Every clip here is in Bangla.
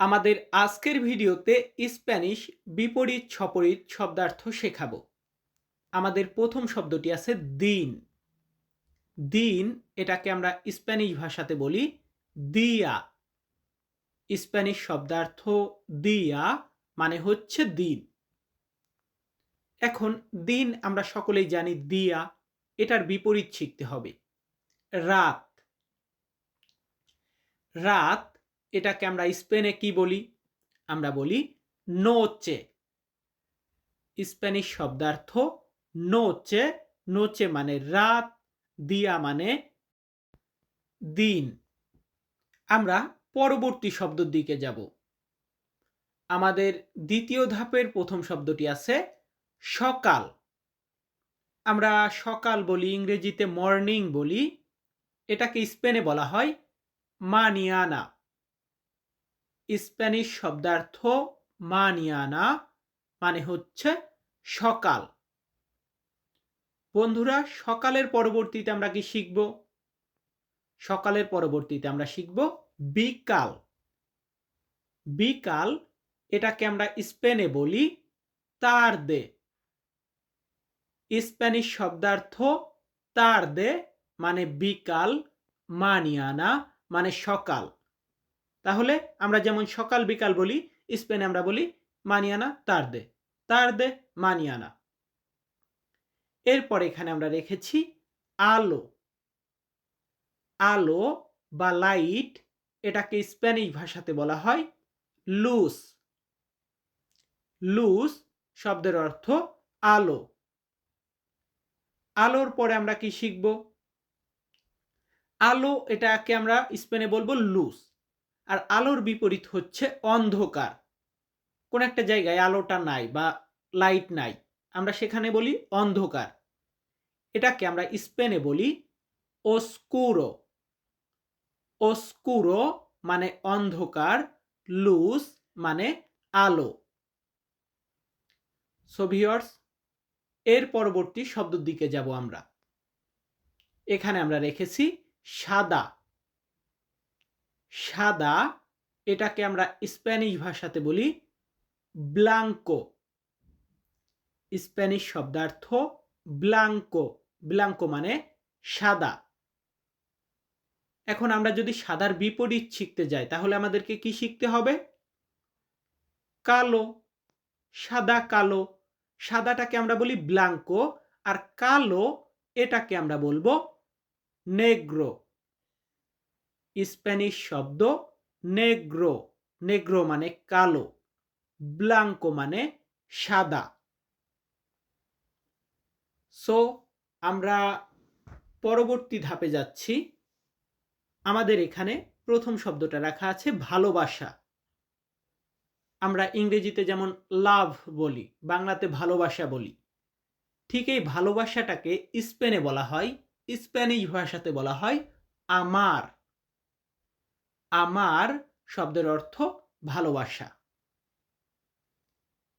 আমাদের আজকের ভিডিওতে স্প্যানিশ বিপরীত সপরীত শব্দার্থ শেখাবো। আমাদের প্রথম শব্দটি আছে দিন। দিন এটাকে আমরা স্প্যানিশ ভাষাতে বলি দিয়া। স্প্যানিশ শব্দার্থ দিয়া মানে হচ্ছে দিন। এখন দিন আমরা সকলেই জানি দিয়া, এটার বিপরীত শিখতে হবে। রাত। রাত এটাকে আমরা স্পেনে কি বলি? আমরা বলি নোচে স্প্যানিশ শব্দার্থ নোচে নোচে মানে রাত, দিয়া মানে দিন। আমরা পরবর্তী শব্দের দিকে যাব। আমাদের দ্বিতীয় ধাপের প্রথম শব্দটি আছে সকাল। আমরা সকাল বলি, ইংরেজিতে মর্নিং বলি। এটাকে স্পেনে বলা হয় মানিয়ানা। স্প্যানিশ শব্দার্থ মানিয়ানা মানে হচ্ছে সকাল। বন্ধুরা, সকালের পরবর্তীতে আমরা কি শিখব? সকালের পরবর্তীতে আমরা শিখব বিকাল। বিকাল, এটাকে আমরা স্পেনে বলি তার দে স্প্যানিশ শব্দার্থ তার দে মানে বিকাল, মানিয়ানা মানে সকাল। তাহলে আমরা যেমন সকাল, বিকাল বলি, স্পেনে আমরা বলি মানিয়ানা তার দে তার দে মানিয়ানা। এরপর এখানে আমরা রেখেছি আলো। আলো বা লাইট, এটাকে স্প্যানিশ ভাষাতে বলা হয় লুস লুস শব্দের অর্থ আলো। আলোর পরে আমরা কি শিখব? আলো এটাকে আমরা স্পেনে বলব লুস আর আলোর বিপরীত হচ্ছে অন্ধকার। কোন একটা জায়গায় আলোটা নাই বা লাইট নাই, আমরা সেখানে বলি অন্ধকার। এটাকে আমরা স্পেনে বলি ওস্কুরো ওস্কুরো মানে অন্ধকার লুজ মানে আলো। সোভিয়র্স এর পরবর্তী শব্দের দিকে যাব আমরা। এখানে আমরা রেখেছি সাদা। সাদা, এটাকে আমরা স্প্যানিশ ভাষাতে বলি ব্লাঙ্কো। স্প্যানিশ শব্দার্থ ব্লাঙ্কো। ব্লাঙ্কো মানে সাদা। এখন আমরা যদি সাদার বিপরীত শিখতে যাই, তাহলে আমাদেরকে কি শিখতে হবে? কালো, সাদা কালো। সাদাটাকে আমরা বলি ব্লাঙ্কো, আর কালো, এটাকে আমরা বলব নেগ্রো। স্প্যানিশ শব্দ নেগ্রো। নেগ্রো মানে কালো, ব্লাঙ্কো মানে সাদা। সো আমরা পরবর্তী ধাপে যাচ্ছি। আমাদের এখানে প্রথম শব্দটা রাখা আছে ভালোবাসা। আমরা ইংরেজিতে যেমন লাভ বলি, বাংলাতে ভালোবাসা বলি, ঠিক এই ভালোবাসাটাকে স্পেনে বলা হয়, স্প্যানিশ ভাষাতে বলা হয়, আমার। আমার শব্দের অর্থ ভালোবাসা।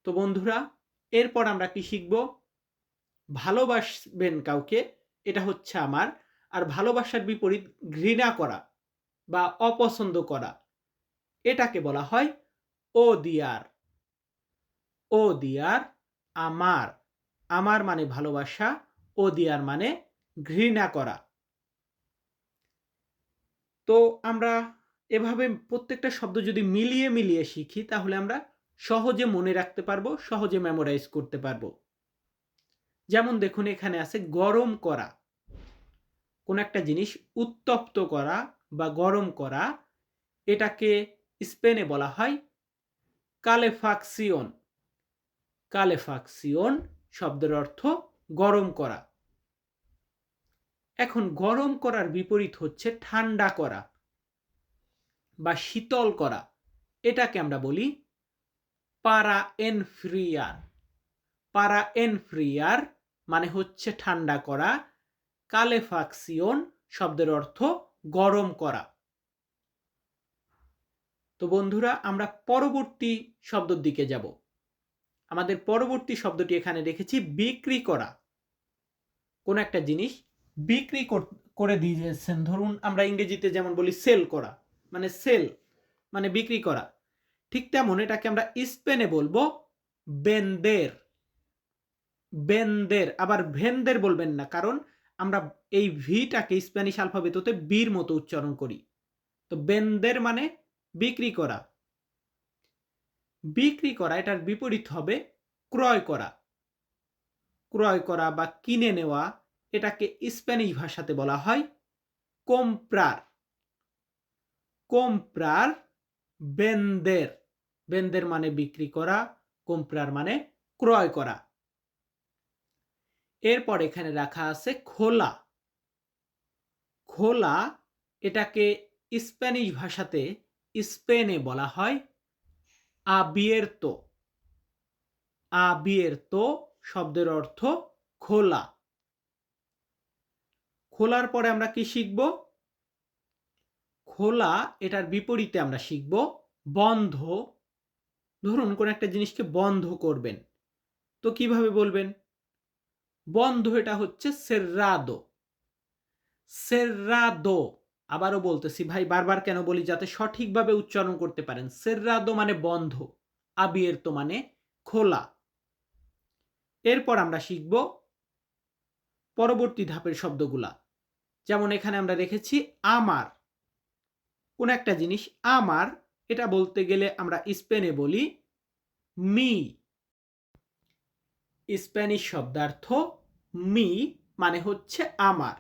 তো বন্ধুরা, এরপর আমরা কি শিখব? ভালোবাসবেন কাউকে, এটা হচ্ছে আমার। আর ভালোবাসার বিপরীত, ঘৃণা করা বা অপছন্দ করা, এটাকে বলা হয় ও দিয়ার। ও দিয়ার, আমার। আমার মানে ভালোবাসা, ও দিয়ার মানে ঘৃণা করা। তো আমরা এভাবে প্রত্যেকটা শব্দ যদি মিলিয়ে মিলিয়ে শিখি, তাহলে আমরা সহজে মনে রাখতে পারব, সহজে মেমোরাইজ করতে পারব। যেমন দেখুন, এখানে আছে গরম করা। কোন একটা জিনিস উত্তপ্ত করা বা গরম করা, এটাকে স্পেনে বলা হয় কালেফাক্সিয়ন কালেফাক্সিয়ন শব্দের অর্থ গরম করা। এখন গরম করার বিপরীত হচ্ছে ঠান্ডা করা। বা শীতল করা। এটাকে আমরা বলি পারা এনফ্রিয়ার পারা এনফ্রিয়ার মানে হচ্ছে ঠান্ডা করা কালেফাক্সিয়ন শব্দের অর্থ গরম করা। তো বন্ধুরা, আমরা পরবর্তী শব্দের দিকে যাব। আমাদের পরবর্তী শব্দটি এখানে রেখেছি, বিক্রি করা। কোন একটা জিনিস বিক্রি করে দিয়েছেন। ধরুন আমরা ইংরেজিতে যেমন বলি সেল করা। মানে সেল মানে বিক্রি করা। ঠিক তেমন এটাকে আমরা স্পেনে বলব বেন্দের। বেন্দের, আবার ভেন্দের বলবেন না, কারণ আমরা এই ভিটাকে স্প্যানিশ আলফাবেততে বীর মতো উচ্চারণ করি। তো বেন্দের মানে বিক্রি করা। বিক্রি করা, এটার বিপরীত হবে ক্রয় করা। ক্রয় করা বা কিনে নেওয়া, এটাকে স্প্যানিশ ভাষাতে বলা হয় কোম্প্রার। কোম্প্রার বেন্দের বেন্দের মানে বিক্রি করা কোম্প্রার মানে ক্রয় করা। এরপর এখানে রাখা আছে খোলা। খোলা এটাকে স্প্যানিশ ভাষাতে স্পেনে বলা হয় আবিয়ের্তো। আবিয়ের্তো শব্দের অর্থ খোলা। খোলার পরে আমরা কি শিখব? খোলা, এটার বিপরীতে আমরা শিখব বন্ধ। ধরুন কোন একটা জিনিসকে বন্ধ করবেন। তো কীভাবে বলবেন? বন্ধ এটা হচ্ছে সেররাদো। সেররাদো, আবারও বলতেছি, ভাই বারবার কেন বলি যাতে সঠিকভাবে উচ্চারণ করতে পারেন। সেররাদো মানে বন্ধ আবিয়ের তো মানে খোলা। এরপর আমরা শিখব পরবর্তী ধাপের শব্দগুলা। যেমন এখানে আমরা রেখেছি, আমার। কোন একটা জিনিস আমার, এটা বলতে গেলে আমরা স্পেনে বলি মি। স্প্যানিশ শব্দার্থ মি মানে হচ্ছে আমার।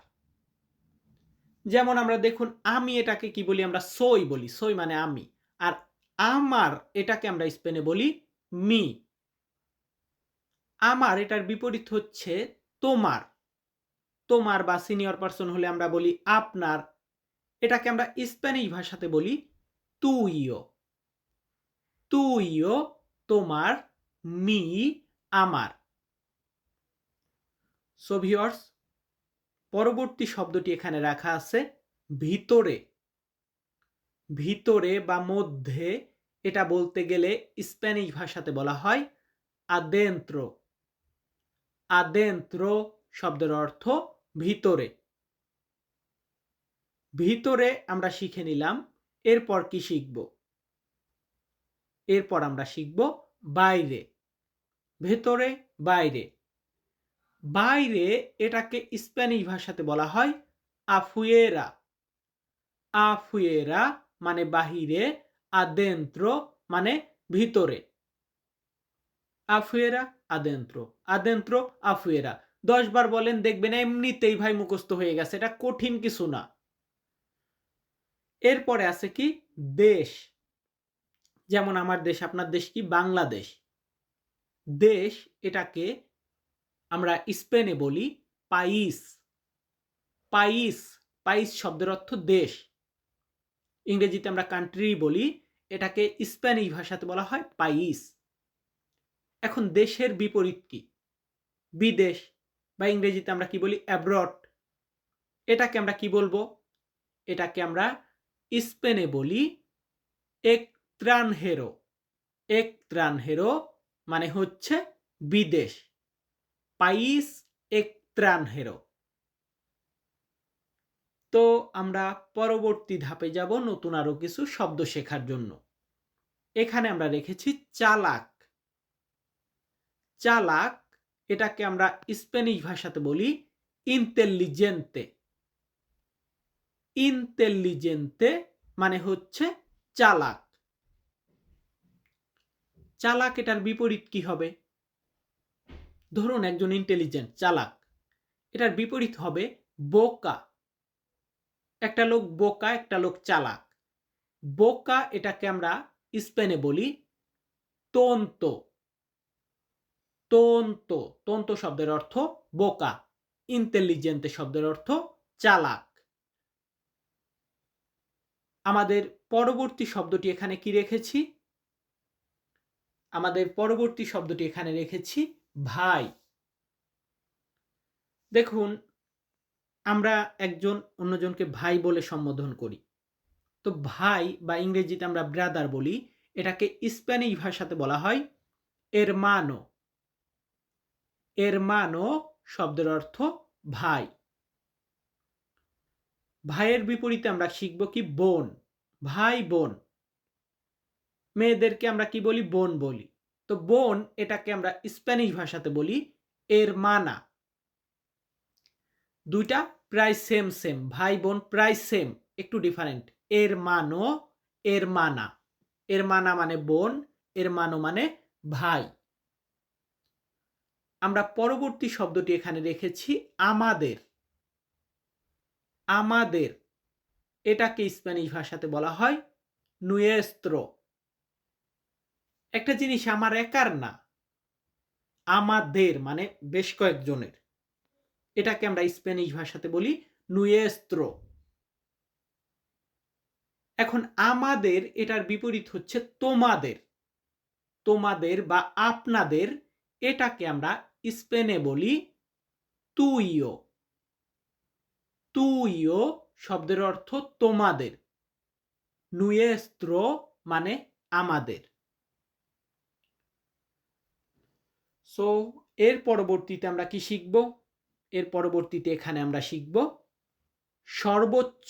যেমন আমরা দেখুন, আমি এটাকে কি বলি? আমরা সই বলি। সই মানে আমি। আর আমার এটাকে আমরা স্পেনে বলি মি। আমার এটার বিপরীত হচ্ছে তোমার। তোমার বা সিনিয়র পার্সন হলে আমরা বলি আপনার। এটাকে আমরা স্প্যানিশ ভাষাতে বলি তুইও। তুইও তোমার, মি আমার। সো ভিওর্স পরবর্তী শব্দটি এখানে রাখা আছে ভিতরে। ভিতরে বা মধ্যে, এটা বলতে গেলে স্প্যানিশ ভাষাতে বলা হয় আদেন্ত্র। আদেন্ত্র শব্দের অর্থ ভিতরে। ভিতরে আমরা শিখে নিলাম, এরপর কি শিখব? এরপর আমরা শিখব বাইরে। ভেতরে, বাইরে। বাইরে এটাকে স্প্যানিশ ভাষাতে বলা হয় আফুয়েরা আফুয়েরা মানে বাহিরে আদেন্ত্র মানে ভিতরে। আফুয়েরা আদেন্ত্র আদেন্ত্র আফুয়েরা দশ বার বলেন, দেখবেন এমনিতেই ভাই মুখস্থ হয়ে গেছে। এটা কঠিন কিছু না। এরপরে আছে কি? দেশ। যেমন আমার দেশ, আপনার দেশ কি? বাংলাদেশ। দেশ এটাকে আমরা স্পেনে বলি পাইস। পাইস পাইস শব্দের অর্থ দেশ। ইংরেজিতে আমরা কান্ট্রি বলি, এটাকে স্প্যানিশ ভাষাতে বলা হয় পাইস। এখন দেশের বিপরীত কি? বিদেশ বা ইংরেজিতে আমরা কি বলি? অ্যাব্রড এটাকে আমরা কি বলব? এটাকে আমরা স্পেনে বলি এক ত্রাণ হেরো এক ত্রাণ হেরো মানে হচ্ছে বিদেশ। পাইস এক ত্রাণ হেরো তো আমরা পরবর্তী ধাপে যাব নতুন আরও কিছু শব্দ শেখার জন্য। এখানে আমরা রেখেছি চালাক। চালাক এটাকে আমরা স্পেনিশ ভাষাতে বলি ইন্টেলিজেন্তে ইন্টেলিজেন্তে মানে হচ্ছে চালাক। চালাক এটার বিপরীত কি হবে? ধরুন একজন ইন্টেলিজেন্ট চালাক। এটার বিপরীত হবে বোকা। একটা লোক বোকা, একটা লোক চালাক। বোকা এটাকে আমরা স্পেনে বলি তন্ত তন্ত তন্ত শব্দের অর্থ বোকা। ইন্টেলিজেন্ট শব্দের অর্থ চালাক। আমাদের পরবর্তী শব্দটি এখানে কি রেখেছি? আমাদের পরবর্তী শব্দটি এখানে রেখেছি, ভাই। দেখুন, আমরা একজন অন্যজনকে ভাই বলে সম্বোধন করি। তো ভাই বা ইংরেজিতে আমরা ব্রাদার বলি, এটাকে স্প্যানিশ ভাষাতে বলা হয় এর মানো এর মানো শব্দের অর্থ ভাই। ভাইয়ের বিপরীতে আমরা শিখব কি বোন, ভাই বোন। মেয়েদেরকে আমরা কি বলি? বোন বলি। তো বোন এটাকে আমরা স্প্যানিশ ভাষাতে বলি এর মানা দুইটা প্রায় সেম সেম ভাই বোন প্রায় সেম একটু ডিফারেন্ট এর মানো এর মানা এর মানা মানে বোন এর মানো মানে ভাই। আমরা পরবর্তী শব্দটি এখানে রেখেছি আমাদের। আমাদের, এটাকে স্প্যানিশ ভাষাতে বলা হয় নুয়েস্ত্রো। একটা জিনিস আমার একার না, আমাদের মানে বেশ কয়েকজনের। এটাকে আমরা স্প্যানিশ ভাষাতে বলি নুয়েস্ত্রো। এখন আমাদের এটার বিপরীত হচ্ছে তোমাদের। তোমাদের বা আপনাদের, এটাকে আমরা স্পেনে বলি তুইও। তুইও শব্দের অর্থ তোমাদের। নুয়েস্ত্রো মানে আমাদের। সো এর পরবর্তীতে আমরা কি শিখব? এর পরবর্তীতে এখানে আমরা শিখব সর্বোচ্চ।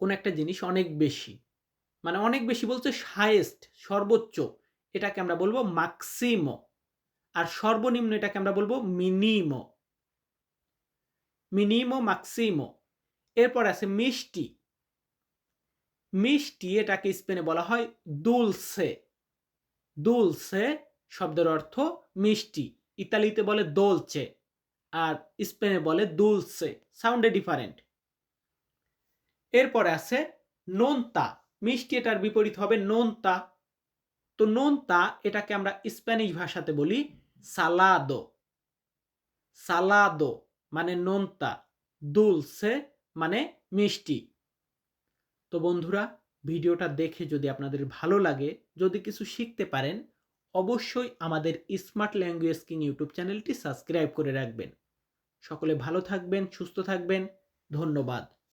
কোন একটা জিনিস অনেক বেশি মানে অনেক বেশি বলছে হাইয়েস্ট সর্বোচ্চ, এটাকে আমরা বলব ম্যাক্সিমো আর সর্বনিম্ন এটাকে আমরা বলব মিনিমো মিনিমো ম্যাক্সিমো এরপর আছে মিষ্টি। মিষ্টি এটাকে স্পেনে বলা হয় দুলসে দুলসে শব্দের অর্থ মিষ্টি। ইতালিতে বলে দোলচে আর স্পেনে বলে দুলসে সাউন্ডে ডিফারেন্ট। এরপরে আছে নোনতা। মিষ্টি এটার বিপরীত হবে নোনতা। তো নোনতা এটাকে আমরা স্প্যানিশ ভাষাতে বলি সালাদো। সালাদো। মানে নোনতা দুলসে মানে মিষ্টি। তো বন্ধুরা, ভিডিওটা দেখে যদি আপনাদের ভালো লাগে, যদি কিছু শিখতে পারেন, অবশ্যই আমাদের স্মার্ট ল্যাঙ্গুয়েজ কিং ইউটিউব চ্যানেলটি সাবস্ক্রাইব করে রাখবেন। সকলে ভালো থাকবেন, সুস্থ থাকবেন, ধন্যবাদ।